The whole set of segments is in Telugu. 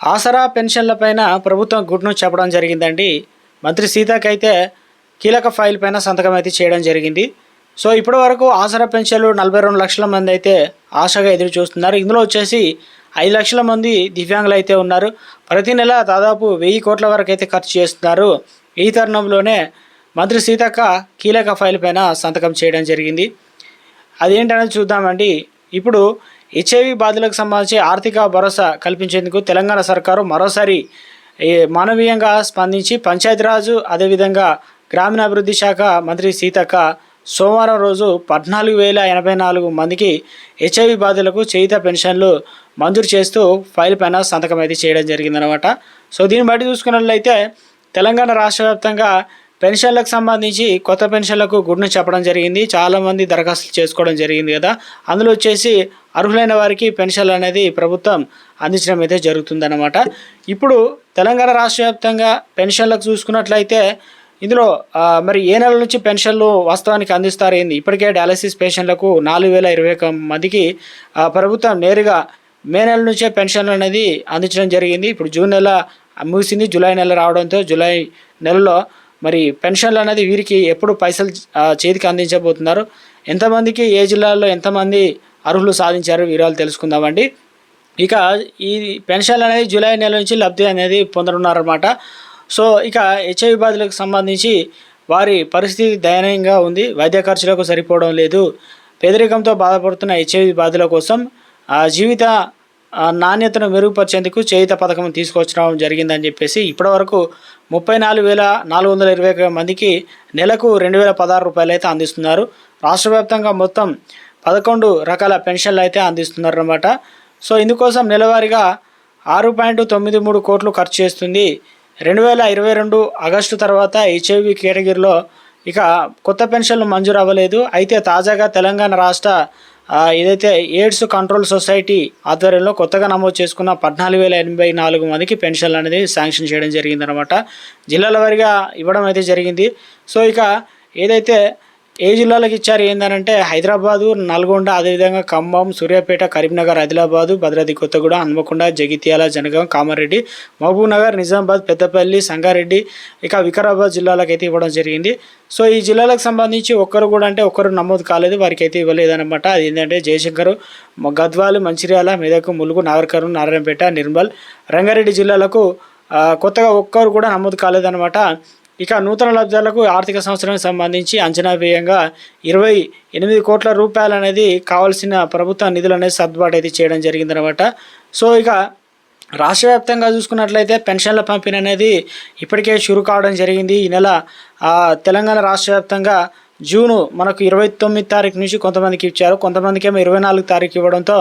ఆసరా పెన్షన్లపైన ప్రభుత్వం గుడ్ను చెప్పడం జరిగిందండి. మంత్రి సీతకైతే కీలక ఫైల్ పైన సంతకం అయితే చేయడం జరిగింది. సో ఇప్పటి వరకు ఆసరా పెన్షన్లు నలభై రెండు లక్షల మంది అయితే ఆశగా ఎదురు చూస్తున్నారు. ఇందులో వచ్చేసి ఐదు లక్షల మంది దివ్యాంగులు అయితే ఉన్నారు. ప్రతి నెల దాదాపు వెయ్యి కోట్ల వరకు అయితే ఖర్చు చేస్తున్నారు. ఈ తరుణంలోనే మంత్రి సీతక్క కీలక ఫైల్ పైన సంతకం చేయడం జరిగింది. అదేంటనేది చూద్దామండి. ఇప్పుడు హెచ్ఐవి బాధితులకు సంబంధించి ఆర్థిక భరోసా కల్పించేందుకు తెలంగాణ సర్కారు మరోసారి మానవీయంగా స్పందించి పంచాయతీరాజు అదేవిధంగా గ్రామీణాభివృద్ధి శాఖ మంత్రి సీతక్క సోమవారం రోజు పద్నాలుగు వేల ఎనభై నాలుగు మందికి హెచ్ఐవి బాధితులకు చేయిత పెన్షన్లు మంజూరు చేస్తూ ఫైల్ పైన సంతకం అయితే చేయడం జరిగిందనమాట సో దీన్ని బట్టి చూసుకున్నట్లయితే తెలంగాణ రాష్ట్ర వ్యాప్తంగా పెన్షన్లకు సంబంధించి కొత్త పెన్షన్లకు గుడ్ను చెప్పడం జరిగింది. చాలామంది దరఖాస్తులు చేసుకోవడం జరిగింది కదా. అందులో వచ్చేసి అర్హులైన వారికి పెన్షన్లు అనేది ప్రభుత్వం అందించడం అయితే జరుగుతుందన్నమాట. ఇప్పుడు తెలంగాణ రాష్ట్ర వ్యాప్తంగా పెన్షన్లకు చూసుకున్నట్లయితే ఇందులో మరి ఏ నెల నుంచి పెన్షన్లు వాస్తవానికి అందిస్తారు ఏంది? ఇప్పటికే డయాలసిస్ పేషెంట్లకు నాలుగు వేల ఇరవై ఒక మందికి ప్రభుత్వం నేరుగా మే నెల నుంచే పెన్షన్లు అనేది అందించడం జరిగింది. ఇప్పుడు జూన్ నెల ముగిసింది జూలై నెల రావడంతో జూలై నెలలో మరి పెన్షన్లు అనేది వీరికి ఎప్పుడు పైసలు చేతికి అందించబోతున్నారు. ఎంతమందికి ఏ జిల్లాలో ఎంతమంది అర్హులు సాధించారు వివరాలు తెలుసుకుందామండి. ఇక ఈ పెన్షన్లు అనేది జూలై నెల నుంచి లబ్ధి అనేది పొందనున్నారన్నమాట. సో ఇక హెచ్ఐవి బాధితులకు సంబంధించి వారి పరిస్థితి దయనీయంగా ఉంది. వైద్య ఖర్చులకు సరిపోవడం లేదు. పేదరికంతో బాధపడుతున్న హెచ్ఐవి బాధితుల కోసం ఆ జీవిత నాణ్యతను మెరుగుపరిచేందుకు చేయుత పథకం తీసుకొచ్చడం జరిగిందని చెప్పేసి ఇప్పటివరకు ముప్పై నాలుగు వేల నాలుగు వందల ఇరవై ఒక మందికి నెలకు రెండు వేల పదహారు రూపాయలు అయితే అందిస్తున్నారు. రాష్ట్ర వ్యాప్తంగా మొత్తం పదకొండు రకాల పెన్షన్లు అయితే అందిస్తున్నారు సో ఇందుకోసం నెలవారీగా ఆరు పాయింట్ తొమ్మిది మూడు కోట్లు ఖర్చు చేస్తుంది. రెండు వేల ఇరవై రెండు ఆగస్టు తర్వాత హెచ్ఐవి కేటగిరీలో ఇక కొత్త పెన్షన్లు మంజూరు అవ్వలేదు. అయితే తాజాగా తెలంగాణ రాష్ట్ర ఏదైతే ఎయిడ్స్ కంట్రోల్ సొసైటీ ఆధ్వర్యంలో కొత్తగా నమోదు చేసుకున్న పద్నాలుగు వేల ఎనభై నాలుగు మందికి పెన్షన్లు అనేది శాంక్షన్ చేయడం జరిగిందనమాట జిల్లాల వారీగా ఇవ్వడం అయితే జరిగింది. సో ఇక ఏదైతే ఏ జిల్లాలకు ఇచ్చారు? ఏందనంటే హైదరాబాదు నల్గొండ అదేవిధంగా ఖమ్మం సూర్యాపేట కరీంనగర్ ఆదిలాబాదు భద్రాద్రి కొత్తగూడ హన్మకొండ జగిత్యాల జనగాం కామారెడ్డి మహబూబ్నగర్ నిజామాబాద్ పెద్దపల్లి సంగారెడ్డి ఇక వికారాబాద్ జిల్లాలకు అయితే ఇవ్వడం జరిగింది. సో ఈ జిల్లాలకు సంబంధించి ఒక్కరు కూడా అంటే ఒక్కరు నమోదు కాలేదు వారికి అయితే ఇవ్వలేదన్నమాట. అది ఏంటంటే జయశంకర్ గద్వాలు మంచిర్యాల మెదక్ ములుగు నాగర్కర్నూలు నారాయణపేట నిర్మల్ రంగారెడ్డి జిల్లాలకు కొత్తగా ఒక్కరు కూడా నమోదు కాలేదన్నమాట. ఇక నూతన లబ్ధాలకు ఆర్థిక సంవత్సరానికి సంబంధించి అంచనా వ్యయంగా ఇరవై ఎనిమిది కోట్ల రూపాయలు అనేది కావాల్సిన ప్రభుత్వ నిధులు అనేది సర్దుబాటు అయితే చేయడం జరిగిందనమాట సో ఇక రాష్ట్ర వ్యాప్తంగా చూసుకున్నట్లయితే పెన్షన్ల పంపిణీ అనేది ఇప్పటికే షురు కావడం జరిగింది. ఈ నెల తెలంగాణ రాష్ట్ర వ్యాప్తంగా జూను మనకు ఇరవై తొమ్మిది తారీఖు నుంచి కొంతమందికి ఇచ్చారు. కొంతమందికి ఏమో ఇరవై నాలుగు తారీఖు ఇవ్వడంతో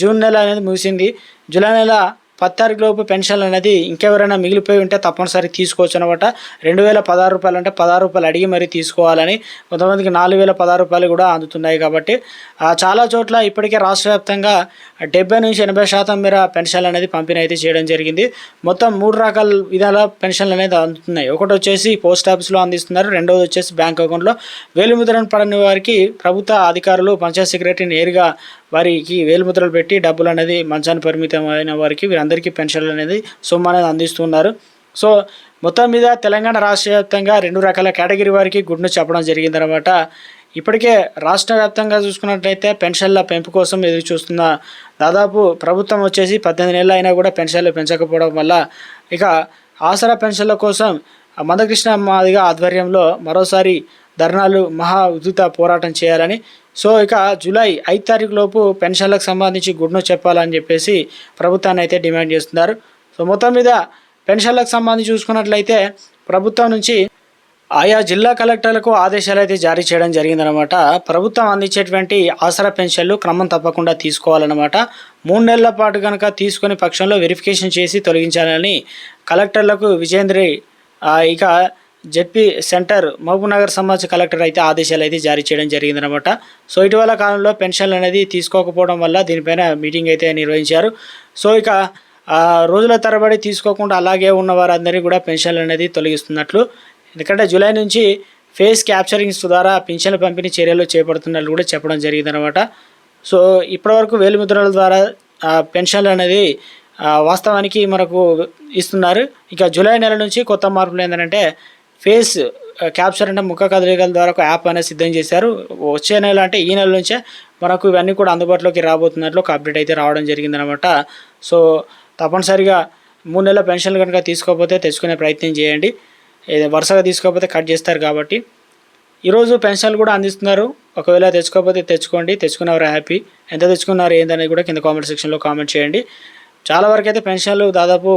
జూన్ నెల అనేది ముగిసింది. జూలై నెల పది తారీఖు లోపు అనేది ఇంకెవరైనా మిగిలిపోయి ఉంటే తప్పనిసరి తీసుకోవచ్చు అనమాట రెండు వేల పదహారు రూపాయలు అంటే పదహారు రూపాయలు అడిగి మరీ తీసుకోవాలని కొంతమందికి నాలుగు వేల పదహారు రూపాయలు కూడా అందుతున్నాయి కాబట్టి చాలా చోట్ల ఇప్పటికే రాష్ట్ర వ్యాప్తంగా డెబ్బై నుంచి ఎనభై శాతం మేర పెన్షన్లు అనేది పంపిణీ అయితే చేయడం జరిగింది. మొత్తం మూడు రకాల విధాల పెన్షన్లు అనేది అందుతున్నాయి. ఒకటి వచ్చేసి పోస్ట్ ఆఫీస్లో అందిస్తున్నారు. రెండవది వచ్చేసి బ్యాంక్ అకౌంట్లో. వేలుముద్రను పడని వారికి ప్రభుత్వ అధికారులు పంచాయత్ సెక్రటరీ నేరుగా వారికి వేలుముద్రలు పెట్టి డబ్బులు అనేది మంచాన్ని పరిమితం అయిన వారికి వీరందరికీ పెన్షన్లు అనేది సొమ్ము అనేది అందిస్తున్నారు. సో మొత్తం మీద తెలంగాణ రాష్ట్ర వ్యాప్తంగా రెండు రకాల కేటగిరీ వారికి గుడ్ను చెప్పడం జరిగిందనమాట ఇప్పటికే రాష్ట్ర వ్యాప్తంగా చూసుకున్నట్లయితే పెన్షన్ల పెంపు కోసం ఎదురు చూస్తున్న దాదాపు ప్రభుత్వం వచ్చేసి పద్దెనిమిది నెలలు అయినా కూడా పెన్షన్లు పెంచకపోవడం వల్ల ఇక ఆసరా పెన్షన్ల కోసం మందకృష్ణ మాదిగా ఆధ్వర్యంలో మరోసారి ధర్నాలు మహా ఉధృత పోరాటం చేయాలని సో ఇక జూలై ఐదు తారీఖు లోపు పెన్షన్లకు సంబంధించి గుడ్ను చెప్పాలని చెప్పేసి ప్రభుత్వాన్ని అయితే డిమాండ్ చేస్తున్నారు. సో మొత్తం మీద పెన్షన్లకు సంబంధించి చూసుకున్నట్లయితే ప్రభుత్వం నుంచి ఆయా జిల్లా కలెక్టర్లకు ఆదేశాలు అయితే జారీ చేయడం జరిగిందనమాట ప్రభుత్వం అందించేటువంటి ఆసరా పెన్షన్లు క్రమం తప్పకుండా తీసుకోవాలన్నమాట. మూడు నెలల పాటు కనుక తీసుకునే పక్షంలో వెరిఫికేషన్ చేసి తొలగించాలని కలెక్టర్లకు విజేంద్రి ఇక జెడ్పీ సెంటర్ మహబూబ్నగర్ సంబంధించిన కలెక్టర్ అయితే ఆదేశాలు అయితే జారీ చేయడం జరిగిందనమాట సో ఇటీవల కాలంలో పెన్షన్లు అనేది తీసుకోకపోవడం వల్ల దీనిపైన మీటింగ్ అయితే నిర్వహించారు. సో ఇక రోజుల తరబడి తీసుకోకుండా అలాగే ఉన్న వారందరినీ కూడా పెన్షన్లు అనేది తొలగిస్తున్నట్లు. ఎందుకంటే జూలై నుంచి ఫేస్ క్యాప్చరింగ్స్ ద్వారా పెన్షన్ల పంపిణీ చర్యలు చేపడుతున్నట్లు కూడా చెప్పడం జరిగిందనమాట సో ఇప్పటివరకు వేలిముద్రల ద్వారా పెన్షన్లు అనేది వాస్తవానికి మనకు ఇస్తున్నారు. ఇక జూలై నెల నుంచి కొత్త మార్పులు ఏంటంటే ఫేస్ క్యాప్చర్ అంటే ముఖ కదలికల ద్వారా ఒక యాప్ అనేది సిద్ధం చేశారు. వచ్చే నెల అంటే ఈ నెల నుంచే మనకు ఇవన్నీ కూడా అందుబాటులోకి రాబోతున్నట్లు ఒక అప్డేట్ అయితే రావడం జరిగిందనమాట. సో తప్పనిసరిగా మూడు నెలల పెన్షన్లు కనుక తీసుకోకపోతే తెచ్చుకునే ప్రయత్నం చేయండి. వరుసగా తీసుకోకపోతే కట్ చేస్తారు కాబట్టి. ఈరోజు పెన్షన్లు కూడా అందిస్తున్నారు. ఒకవేళ తెచ్చుకోకపోతే తెచ్చుకోండి. తెచ్చుకున్నవారు హ్యాపీ. ఎంత తెచ్చుకున్నారు ఏందనేది కూడా కింద కామెంట్ సెక్షన్లో కామెంట్ చేయండి. చాలా వరకు అయితే పెన్షన్లు దాదాపు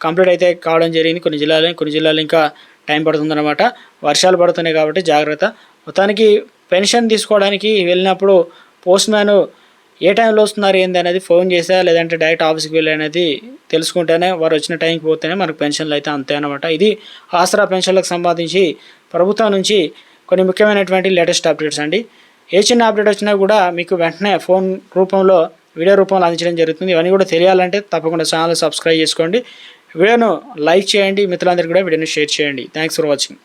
కంప్లీట్ అయితే కావడం జరిగింది. కొన్ని జిల్లాలు కొన్ని జిల్లాలు ఇంకా టైం పడుతుందన్నమాట. వర్షాలు పడుతున్నాయి కాబట్టి జాగ్రత్త. మొత్తానికి పెన్షన్ తీసుకోవడానికి వెళ్ళినప్పుడు పోస్ట్ మ్యాన్ ఏ టైంలో వస్తున్నారు ఏంది అనేది ఫోన్ చేసా లేదంటే డైరెక్ట్ ఆఫీస్కి వెళ్ళి అనేది తెలుసుకుంటేనే వారు వచ్చిన టైంకి పోతేనే మనకు పెన్షన్లు అయితే అంతే అనమాట ఇది ఆసరా పెన్షన్లకు సంబంధించి ప్రభుత్వం నుంచి కొన్ని ముఖ్యమైనటువంటి లేటెస్ట్ అప్డేట్స్ అండి. ఏ చిన్న అప్డేట్ వచ్చినా కూడా మీకు వెంటనే ఫోన్ రూపంలో వీడియో రూపంలో అందించడం జరుగుతుంది. ఇవన్నీ కూడా తెలియాలంటే తప్పకుండా ఛానల్ సబ్స్క్రైబ్ చేసుకోండి. వీడియోను లైక్ చేయండి మిత్రులందరికీ కూడా వీడియోని షేర్ చేయండి. Thanks for watching